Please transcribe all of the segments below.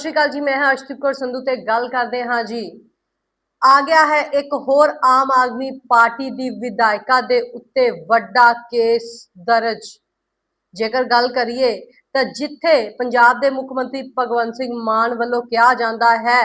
ਸਤਿ ਸ਼੍ਰੀ ਅਕਾਲ ਜੀ, ਮੈਂ ਹਾਂ ਅਰਸ਼ਦੀਪ ਕੌਰ ਸੰਧੂ ਤੇ ਗੱਲ ਕਰਦੇ ਹਾਂ ਜੀ। ਆ ਗਿਆ ਹੈ ਇੱਕ ਹੋਰ ਆਮ ਆਦਮੀ ਪਾਰਟੀ ਦੀ ਵਿਧਾਇਕਾ ਦੇ ਉੱਤੇ ਵੱਡਾ ਕੇਸ ਦਰਜ। ਜੇਕਰ ਗੱਲ ਕਰੀਏ, ਤਾਂ ਜਿੱਥੇ ਪੰਜਾਬ ਦੇ ਮੁੱਖ ਮੰਤਰੀ ਭਗਵੰਤ ਸਿੰਘ ਮਾਨ ਵੱਲੋਂ ਕਿਹਾ ਜਾਂਦਾ ਹੈ,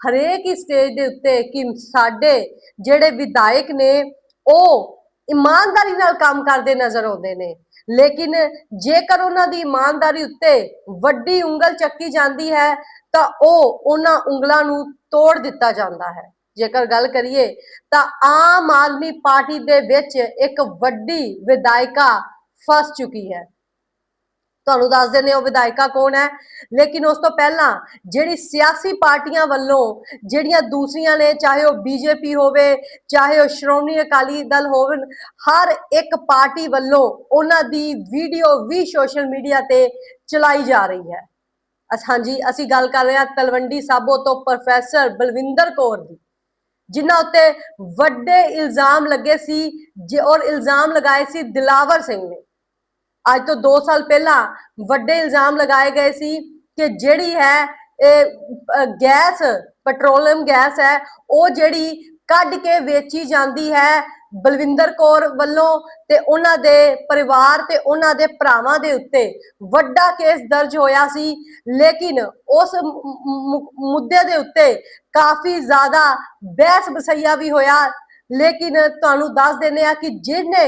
ਹਰੇਕ ਹੀ ਸਟੇਜ ਦੇ ਉੱਤੇ ਕਿ ਸਾਡੇ ਜਿਹੜੇ ਵਿਧਾਇਕ ਨੇ, ਉਹ ਇਮਾਨਦਾਰੀ ਨਾਲ ਕੰਮ ਕਰਦੇ ਨਜ਼ਰ ਆਉਂਦੇ ਨੇ। ਲੇਕਿਨ ਜੇਕਰ ਉਹਨਾਂ ਦੀ ਇਮਾਨਦਾਰੀ ਉੱਤੇ ਵੱਡੀ ਉਂਗਲ ਚੱਕੀ ਜਾਂਦੀ ਹੈ, ਤਾਂ ਉਹ ਉਹਨਾਂ ਉਂਗਲਾਂ ਨੂੰ ਤੋੜ ਦਿੱਤਾ ਜਾਂਦਾ ਹੈ। ਜੇਕਰ ਗੱਲ ਕਰੀਏ, ਤਾਂ ਆਮ ਆਦਮੀ ਪਾਰਟੀ ਦੇ ਵਿੱਚ ਇੱਕ ਵੱਡੀ ਵਿਧਾਇਕਾ ਫਸ ਚੁੱਕੀ ਹੈ। ਤੁਹਾਨੂੰ ਦੱਸ ਦਿੰਦੇ ਹਾਂ ਉਹ ਵਿਧਾਇਕਾ ਕੌਣ ਹੈ। ਲੇਕਿਨ ਉਸ ਤੋਂ ਪਹਿਲਾਂ ਜਿਹੜੀ ਸਿਆਸੀ ਪਾਰਟੀਆਂ ਵੱਲੋਂ ਜਿਹੜੀਆਂ ਦੂਸਰੀਆਂ ਨੇ, ਚਾਹੇ ਉਹ ਬੀਜੇਪੀ ਹੋਵੇ, ਚਾਹੇ ਉਹ ਸ਼੍ਰੋਮਣੀ ਅਕਾਲੀ ਦਲ ਹੋਵੇ ਹਰ ਇੱਕ ਪਾਰਟੀ ਵੱਲੋਂ ਉਹਨਾਂ ਦੀ ਵੀਡੀਓ ਵੀ ਸੋਸ਼ਲ ਮੀਡੀਆ ਤੇ ਚਲਾਈ ਜਾ ਰਹੀ ਹੈ। ਹਾਂਜੀ, ਅਸੀਂ ਗੱਲ ਕਰ ਰਹੇ ਹਾਂ ਤਲਵੰਡੀ ਸਾਬੋ ਤੋਂ ਪ੍ਰੋਫੈਸਰ ਬਲਵਿੰਦਰ ਕੌਰ ਦੀ, ਜਿਨ੍ਹਾਂ ਉੱਤੇ ਵੱਡੇ ਇਲਜ਼ਾਮ ਲੱਗੇ ਸੀ, ਜੇ, ਔਰ ਇਲਜ਼ਾਮ ਲਗਾਏ ਸੀ ਦਿਲਾਵਰ ਸਿੰਘ ਨੇ। ਅੱਜ ਤੋਂ 2 ਸਾਲ ਪਹਿਲਾਂ ਵੱਡੇ ਇਲਜ਼ਾਮ ਲਗਾਏ ਗਏ ਸੀ ਕਿ ਜਿਹੜੀ ਹੈ ਇਹ ਗੈਸ, ਪੈਟਰੋਲੀਅਮ ਗੈਸ ਹੈ, ਉਹ ਜਿਹੜੀ ਕੱਢ ਕੇ ਵੇਚੀ ਜਾਂਦੀ ਹੈ ਬਲਵਿੰਦਰ ਕੌਰ ਵੱਲੋਂ ਤੇ ਉਹਨਾਂ ਦੇ ਪਰਿਵਾਰ ਤੇ ਉਹਨਾਂ ਦੇ ਭਰਾਵਾਂ ਦੇ ਉੱਤੇ। ਵੱਡਾ ਕੇਸ ਦਰਜ ਹੋਇਆ ਸੀ, ਲੇਕਿਨ ਉਸ ਮੁੱਦੇ ਦੇ ਉੱਤੇ ਕਾਫੀ ਜ਼ਿਆਦਾ ਬਹਿਸ ਬਸਈਆ ਵੀ ਹੋਇਆ। ਲੇਕਿਨ ਤੁਹਾਨੂੰ ਦੱਸ ਦਿੰਦੇ ਆ ਕਿ ਜਿਹਨੇ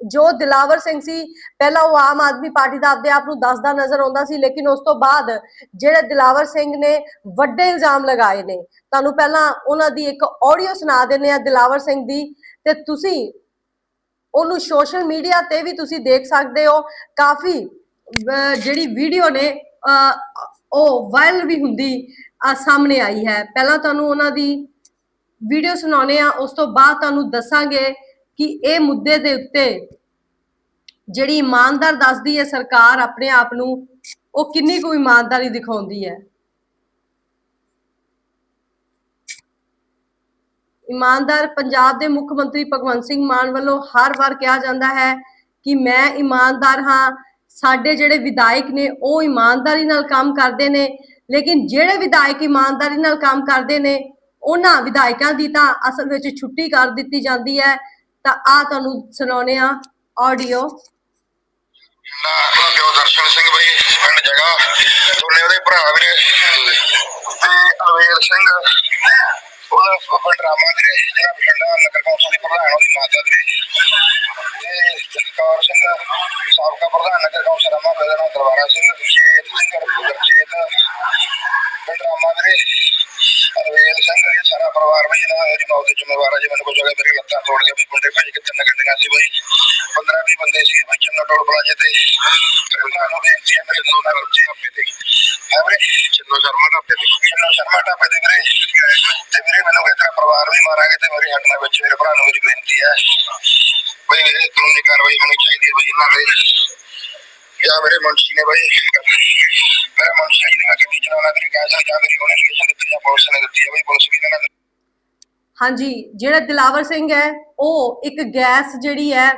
ਜੋ ਦਿਲਾਵਰ ਸਿੰਘ ਸੀ ਪਹਿਲਾਂ ਉਹ ਆਮ ਆਦਮੀ ਪਾਰਟੀ ਦਾ ਆਪਦੇ ਆਪ ਨੂੰ ਦੱਸਦਾ ਨਜ਼ਰ ਆਉਂਦਾ ਸੀ ਲੇਕਿਨ ਉਸ ਤੋਂ ਬਾਅਦ ਜਿਹੜੇ ਦਿਲਾਵਰ ਸਿੰਘ ਨੇ ਵੱਡੇ ਇਲਜ਼ਾਮ ਲਗਾਏ ਨੇ। ਤੁਹਾਨੂੰ ਪਹਿਲਾਂ ਉਹਨਾਂ ਦੀ ਇੱਕ ਆਡੀਓ ਸੁਣਾ ਦਿੰਦੇ ਆ ਦਿਲਾਵਰ ਸਿੰਘ ਦੀ ਤੇ ਤੁਸੀਂ ਉਹਨੂੰ ਸੋਸ਼ਲ ਮੀਡੀਆ ਤੇ ਵੀ ਤੁਸੀਂ ਦੇਖ ਸਕਦੇ ਹੋ। ਕਾਫੀ ਜਿਹੜੀ ਵੀਡੀਓ ਨੇ ਅਹ, ਉਹ ਵਾਇਰਲ ਵੀ ਹੁੰਦੀ ਅਹ, ਸਾਹਮਣੇ ਆਈ ਹੈ। ਪਹਿਲਾਂ ਤੁਹਾਨੂੰ ਉਹਨਾਂ ਦੀ ਵੀਡੀਓ ਸੁਣਾਉਣੇ ਆ ਉਸ ਤੋਂ ਬਾਅਦ ਤੁਹਾਨੂੰ ਦੱਸਾਂਗੇ ਕਿ ਇਹ ਮੁੱਦੇ ਦੇ ਉੱਤੇ ਜਿਹੜੀ ਇਮਾਨਦਾਰ ਦੱਸਦੀ ਹੈ ਸਰਕਾਰ ਆਪਣੇ ਆਪ ਨੂੰ, ਉਹ ਕਿੰਨੀ ਕੁ ਇਮਾਨਦਾਰੀ ਦਿਖਾਉਂਦੀ ਹੈ? ਇਮਾਨਦਾਰ ਪੰਜਾਬ ਦੇ ਮੁੱਖ ਮੰਤਰੀ ਭਗਵੰਤ ਸਿੰਘ ਮਾਨ ਵੱਲੋਂ ਹਰ ਵਾਰ ਕਿਹਾ ਜਾਂਦਾ ਹੈ ਕਿ ਮੈਂ ਇਮਾਨਦਾਰ ਹਾਂ, ਸਾਡੇ ਜਿਹੜੇ ਵਿਧਾਇਕ ਨੇ ਉਹ ਇਮਾਨਦਾਰੀ ਨਾਲ ਕੰਮ ਕਰਦੇ ਨੇ, ਲੇਕਿਨ ਜਿਹੜੇ ਵਿਧਾਇਕ ਇਮਾਨਦਾਰੀ ਨਾਲ ਕੰਮ ਕਰਦੇ ਨੇ, ਉਹਨਾਂ ਵਿਧਾਇਕਾਂ ਦੀ ਤਾਂ ਅਸਲ ਵਿੱਚ ਛੁੱਟੀ ਕਰ ਦਿੱਤੀ ਜਾਂਦੀ ਹੈ। ਤਾਂ ਆ ਤੁਹਾਨੂੰ ਸੁਣਾਉਣੇ ਆ ਆਡੀਓ ਨਾ ਪਿਓ ਦਰਸ਼ਨ ਸਿੰਘ ਬਈ, ਪਿੰਡ ਜਗਾ। ਦੋਨੇ ਉਹਦੇ ਭਰਾ ਵੀਰੇ। ਤੇ ਅਲਵੇਰ ਸਿੰਘ, ਉਹਦਾ ਉਹ ਡਰਾਮਾ ਵੀਰੇ, ਜਿਹੜਾ ਬਠਿੰਡਾ ਨਗਰ ਕੌਂਸਲ ਦੀ ਪ੍ਰਧਾਨ, ਉਹਦੀ ਮਾਤਾ ਵੀਰੇ। ਤੇ ਜਗਕੌਰ ਸਿੰਘ, ਸਾਬਕਾ ਪ੍ਰਧਾਨ, ਨਗਰ ਕੌਂਸਲ ਅਮਾ ਦਾ ਦਰਬਾਰਾ ਸਿੰਘ। ਜੇਤ ਸਿੰਘ ਜਿਹੜਾ ਇਹਦੀ ਮੌਤ ਦੇ ਜ਼ਿੰਮੇਵਾਰ ਹੈ ਜੇ। ਮੈਨੂੰ ਕੋਈ ਜਗ੍ਹਾ ਮੇਰੀ ਲੱਤਾਂ ਤੋੜ ਕੇ ਵੀ ਮੁੰਡੇ ਭੇਜ ਕੇ ਤਿੰਨ ਗੱਡੀਆਂ ਸੀ ਬਈ 15 20 ਬੰਦੇ ਸੀ ਬਈ ਚੰਨਾ ਟੋਲ ਪਲਾਜੇ ਤੇ। ਨੂੰ ਬੇਨਤੀ ਹੈ ਮੇਰੇ ਦੋਨਾਂ ਬੱਚੇ ਆਪੇ ਤੇ। ਹੈ ਵੀਰੇ? ਚੰਨੋ ਸ਼ਰਮਾ ਢਾਬੇ ਤੇ। ਚੰਨੋ ਸ਼ਰਮਾ ਢਾਬੇ ਤੇ ਵੀਰੇ। ਤੇ ਵੀਰੇ ਮੈਨੂੰ ਇਹ ਤੇਰਾ ਪਰਿਵਾਰ ਵੀ ਮਾਰਾਂਗੇ ਤੇ ਮੇਰੇ ਹੱਥ ਨਾਲ ਵਿੱਚ ਮੇਰੇ ਭਰਾ ਨੂੰ ਮੇਰੀ ਬੇਨਤੀ ਹੈ। ਬਈ ਇਹ ਕਾਨੂੰਨੀ ਕਾਰਵਾਈ ਹੋਣੀ ਚਾਹੀਦੀ ਹੈ ਬਈ ਇਹਨਾਂ ਤੇ। ਜਾਂ ਮੇਰੇ ਮੁਨਸ਼ੀ ਨੇ ਬਈ ਮੇਰਾ ਮੁਨਸ਼ੀ ਨੇ ਮੈਂ ਗੱਡੀ ਚਲਾਉਣਾ ਤੇ ਕੈਸਾ ਜਾਂ ਮੇਰੀ ਉਹਨੇ ਸਟੇਸ਼ਨ ਦਿੱਤੀ ਜਾਂ ਪੁਲਿਸ ਨੇ ਦਿੱਤੀ ਹੈ ਬਈ ਪੁਲਿਸ ਵੀ ਇਹਨਾਂ ਨੇ ਹਾਂਜੀ, ਜਿਹੜਾ ਦਿਲਾਵਰ ਸਿੰਘ ਹੈ, ਉਹ ਇੱਕ ਗੈਸ ਜਿਹੜੀ ਹੈ,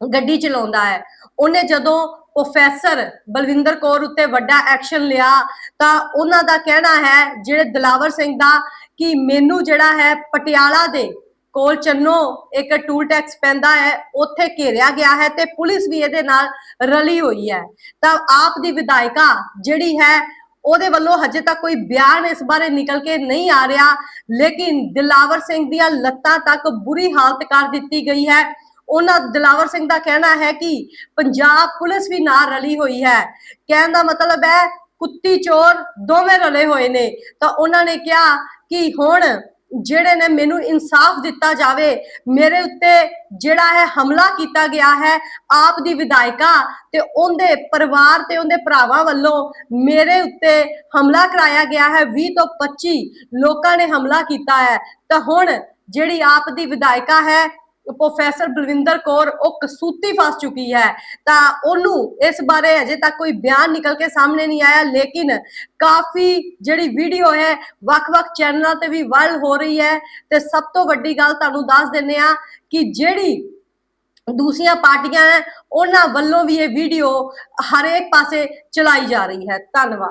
ਗੱਡੀ ਚਲਾਉਂਦਾ ਹੈ। ਉਹਨੇ ਜਦੋਂ ਪ੍ਰੋਫੈਸਰ ਬਲਵਿੰਦਰ ਕੌਰ ਉੱਤੇ ਵੱਡਾ ਐਕਸ਼ਨ ਲਿਆ, ਤਾਂ ਉਹਨਾਂ ਦਾ ਕਹਿਣਾ ਹੈ, ਜਿਹੜੇ ਦਿਲਾਵਰ ਸਿੰਘ ਦਾ, ਕਿ ਮੈਨੂੰ ਜਿਹੜਾ ਹੈ, ਪਟਿਆਲਾ ਦੇ ਕੋਲ ਚੰਨੋ ਇੱਕ ਟੂਲ ਟੈਕਸ ਪੈਂਦਾ ਹੈ, ਉੱਥੇ ਘੇਰਿਆ ਗਿਆ ਹੈ ਤੇ ਪੁਲਿਸ ਵੀ ਇਹਦੇ ਨਾਲ ਰਲੀ ਹੋਈ ਹੈ। ਤਾਂ ਆਪ ਦੀ ਵਿਧਾਇਕਾ ਜਿਹੜੀ ਹੈ ਉਹਦੇ ਵੱਲੋਂ ਹਜੇ ਤੱਕ ਕੋਈ ਬਿਆਨ ਇਸ ਬਾਰੇ ਨਿਕਲ ਕੇ ਨਹੀਂ ਆ ਰਿਹਾ। ਲੇਕਿਨ ਦਿਲਾਵਰ ਸਿੰਘ ਦੀਆਂ ਲੱਤਾਂ ਤੱਕ ਬੁਰੀ ਹਾਲਤ ਕਰ ਦਿੱਤੀ ਗਈ ਹੈ। ਉਹਨਾਂ ਦਿਲਾਵਰ ਸਿੰਘ ਦਾ ਕਹਿਣਾ ਹੈ ਕਿ ਪੰਜਾਬ ਪੁਲਿਸ ਵੀ ਨਾਲ ਰਲੀ ਹੋਈ ਹੈ। ਕਹਿਣ ਦਾ ਮਤਲਬ ਹੈ ਕੁੱਤੀ ਚੋਰ ਦੋਵੇਂ ਰਲੇ ਹੋਏ ਨੇ। ਤਾਂ ਉਹਨਾਂ ਨੇ ਕਿਹਾ ਕਿ ਹੁਣ ਜਿਹੜੇ ਨੇ ਮੈਨੂੰ ਇਨਸਾਫ ਦਿੱਤਾ ਜਾਵੇ, ਮੇਰੇ ਉੱਤੇ ਜਿਹੜਾ ਹੈ ਹਮਲਾ ਕੀਤਾ ਗਿਆ ਹੈ, ਆਪ ਦੀ ਵਿਧਾਇਕਾ ਤੇ ਉਹਦੇ ਪਰਿਵਾਰ ਤੇ ਉਹਦੇ ਭਰਾਵਾਂ ਵੱਲੋਂ ਮੇਰੇ ਉੱਤੇ ਹਮਲਾ ਕਰਾਇਆ ਗਿਆ ਹੈ 20 ਤੋਂ 25 ਲੋਕਾਂ ਨੇ ਹਮਲਾ ਕੀਤਾ ਹੈ। ਤਾਂ ਹੁਣ ਜਿਹੜੀ ਆਪ ਦੀ ਵਿਧਾਇਕਾ ਹੈ ਪ੍ਰੋਫੈਸਰ ਬਲਵਿੰਦਰ ਕੌਰ ਉਹ ਕਸੂਤੀ ਫਸ ਚੁੱਕੀ ਹੈ। ਤਾਂ ਉਹਨੂੰ ਇਸ ਬਾਰੇ ਅਜੇ ਤੱਕ ਕੋਈ ਬਿਆਨ ਨਿਕਲ ਕੇ ਸਾਹਮਣੇ ਨਹੀਂ ਆਇਆ, ਲੇਕਿਨ ਕਾਫੀ ਜਿਹੜੀ ਵੀਡੀਓ ਹੈ, ਵੱਖ-ਵੱਖ ਚੈਨਲਾਂ ਤੇ ਵੀ ਵਾਇਰਲ ਹੋ ਰਹੀ ਹੈ। ਤੇ ਸਭ ਤੋਂ ਵੱਡੀ ਗੱਲ ਤੁਹਾਨੂੰ ਦੱਸ ਦਿੰਨੇ ਆ ਕਿ ਜਿਹੜੀ ਦੂਸਰੀਆਂ ਪਾਰਟੀਆਂ ਹੈ, ਉਹਨਾਂ ਵੱਲੋਂ ਵੀ ਇਹ ਵੀਡੀਓ ਹਰੇਕ ਪਾਸੇ ਚਲਾਈ ਜਾ ਰਹੀ ਹੈ। ਧੰਨਵਾਦ।